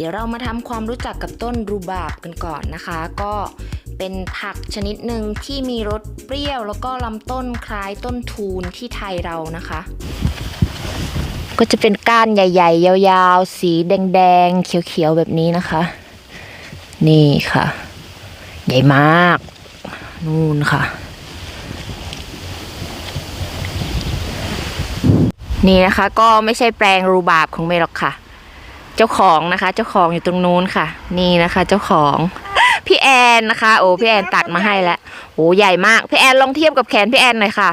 เดี๋ยวเรามาทำความรู้จักกับต้นรูบาบกันก่อนนะคะ ก็เป็นผักชนิดหนึ่งที่มีรสเปรี้ยว แล้วก็ลำต้นคล้ายต้นทูนที่ไทยเรานะคะ ก็จะเป็นก้านใหญ่ ๆ ยาวๆ สีแดงๆ เขียวๆ แบบนี้นะคะ นี่ค่ะ ใหญ่มาก นู่นค่ะนี่นะคะก็ไม่ใช่แปลงรูบาบของเมย์หรอกค่ะ เจ้าของนะคะ เจ้าของอยู่ตรงนู้นค่ะ นี่นะคะ เจ้าของพี่แอนนะคะ โอ้พี่แอนตัดมาให้แล้วโอ้ใหญ่มากพี่แอนลองเทียบกับแขนพี่แอนหน่อยค่ะ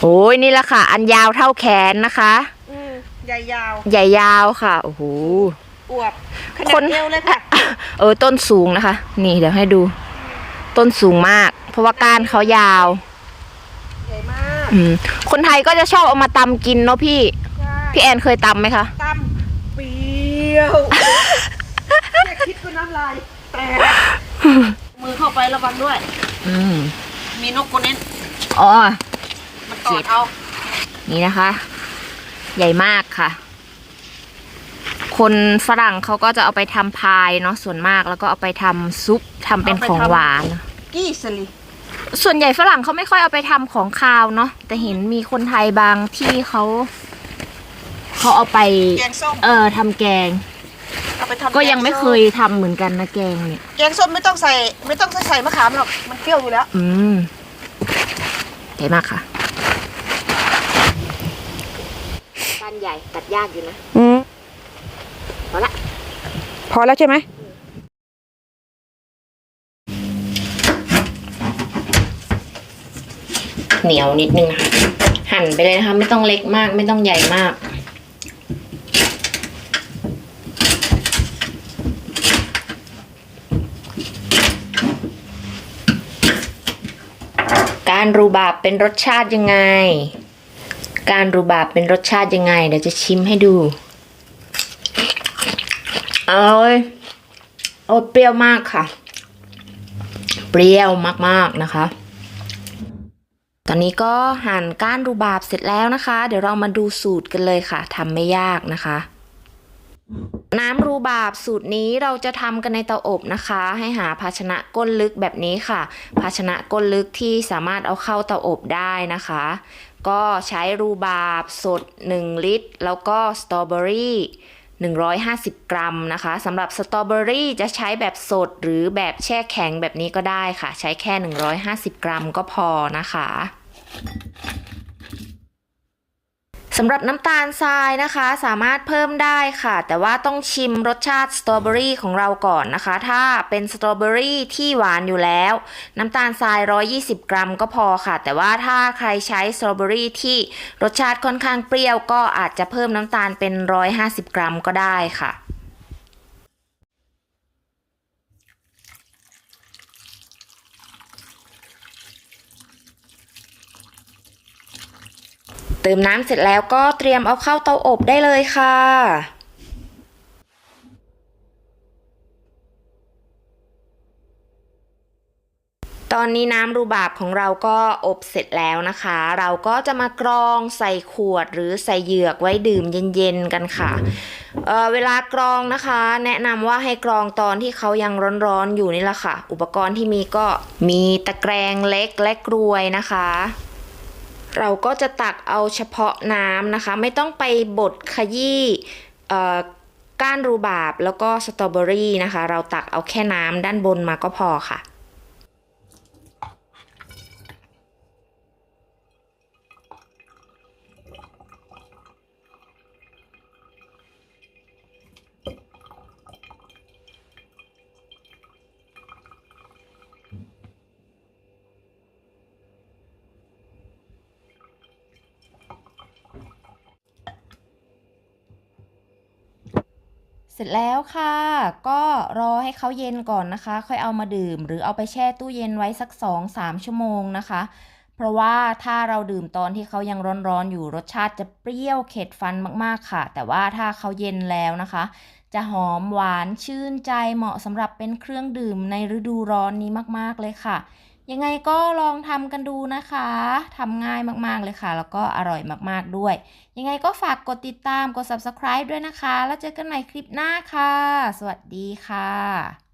โอ้ยนี่แหละค่ะ อันยาวเท่าแขนนะคะ อืมใหญ่ยาวใหญ่ยาวค่ะโอ้โหอวบขคนาดนเอวเลยค่ะ เออต้นสูงนะคะ นี่เดี๋ยวให้ดู ต้นสูงมาก เพราะว่าก้านเขายาวใหญ่มาก อืมคนไทยก็จะชอบเอามาตำกินเนาะพี่ ใช่พี่แอนเคยตำไหมคะ ตำเปรี้ยวแค่คิดก็น้ำลายแตกมือเข้าไประวังด้วย อืมมีนกตัวนี้อ๋อ มันตอดเอา นี่นะคะ ใหญ่มากค่ะ คนฝรั่งเขาก็จะเอาไปทำพายเนาะส่วนมากแล้วก็เอาไปทำซุปทำเป็นของหวาน กี้สลี ส่วนใหญ่ฝรั่งเขาไม่ค่อยเอาไปทำของคาวเนาะแต่เห็นมีคนไทยบางที่เขาเขาเอาไปแกงส้มเออทำแกง เอาไปทำก็ยังไม่แส้เคยทำเหมือนกันนะแกงเนี่ยแกงส้มไม่ต้องใส่ ไม่ต้องใส่มะขามหรอกมันเปรี้ยวอยู่แล้ว อืมใหญ่มากค่ะก้านใหญ่ตัดยากอยู่นะอืมพอละพอแล้วใช่ไหม เหนียวนิดนึงนะคะหั่นไปเลยนะคะ ไม่ต้องเล็กมาก ไม่ต้องใหญ่มากการรูบาบเป็นรสชาติยังไง การรูบาบเป็นรสชาติยังไง เดี๋ยวจะชิมให้ดูอร่อยโอ้เปรี้ยวมากค่ะ เปรี้ยวมากๆนะคะ ตอนนี้ก็หั่นก้านรูบาบเสร็จแล้วนะคะ เดี๋ยวเรามาดูสูตรกันเลยค่ะทำไม่ยากนะคะ น้ำรูบาบสูตรนี้เราจะทำกันในเตาอบนะคะ ให้หาภาชนะก้นลึกแบบนี้ค่ะ ภาชนะก้นลึกที่สามารถเอาเข้าเตาอบได้นะคะ ก็ใช้รูบาบสด 1 ลิตร แล้วก็สตรอเบอรี่150 กรัมนะคะสำหรับสตรอเบอรี่จะใช้แบบสดหรือแบบแช่แข็งแบบนี้ก็ได้ค่ะ ใช้แค่ 150 กรัมก็พอนะคะ สำหรับน้ำตาลทรายนะคะ สามารถเพิ่มได้ค่ะ แต่ว่าต้องชิมรสชาติสตรอเบอรี่ของเราก่อนนะคะ ถ้าเป็นสตรอเบอรี่ที่หวานอยู่แล้ว น้ำตาลทราย 120 กรัมก็พอค่ะ แต่ว่าถ้าใครใช้สตรอเบอรี่ที่รสชาติค่อนข้างเปรี้ยวก็อาจจะเพิ่มน้ำตาลเป็น 150 กรัมก็ได้ค่ะ เติมน้ำเสร็จแล้วก็เตรียมเอาเข้าเตาอบได้เลยค่ะตอนนี้น้ำรูบาบของเราก็อบเสร็จแล้วนะคะ เราก็จะมากรองใส่ขวดหรือใส่เหยือกไว้ดื่มเย็นๆกันค่ะเเวลากรองนะคะ แนะนำว่าให้กรองตอนที่เขายังร้อนๆอยู่นี่แหละค่ะ อุปกรณ์ที่มีก็มีตะแกรงเล็กและกรวยนะคะ เราก็จะตักเอาเฉพาะน้ำนะคะ ไม่ต้องไปบดขยี้ก้านรูบาบแล้วก็สตรอเบอรี่นะคะ เราตักเอาแค่น้ำด้านบนมาก็พอค่ะ เสร็จแล้วค่ะ ก็รอให้เขาเย็นก่อนนะคะ ค่อยเอามาดื่ม หรือเอาไปแช่ตู้เย็นไว้สัก 2-3 ชั่วโมงนะคะ เพราะว่าถ้าเราดื่มตอนที่เขายังร้อนๆอยู่รสชาติจะเปรี้ยวเข็ดฟันมากๆค่ะ แต่ว่าถ้าเขาเย็นแล้วนะคะ จะหอมหวานชื่นใจเหมาะสำหรับเป็นเครื่องดื่มในฤดูร้อนนี้มากๆเลยค่ะ ยังไงก็ลองทำกันดูนะคะทำง่ายมากๆเลยค่ะ แล้วก็อร่อยมากๆด้วย ยังไงก็ฝากกดติดตามกด subscribe ด้วยนะคะ แล้วเจอกันใหม่คลิปหน้าค่ะ สวัสดีค่ะ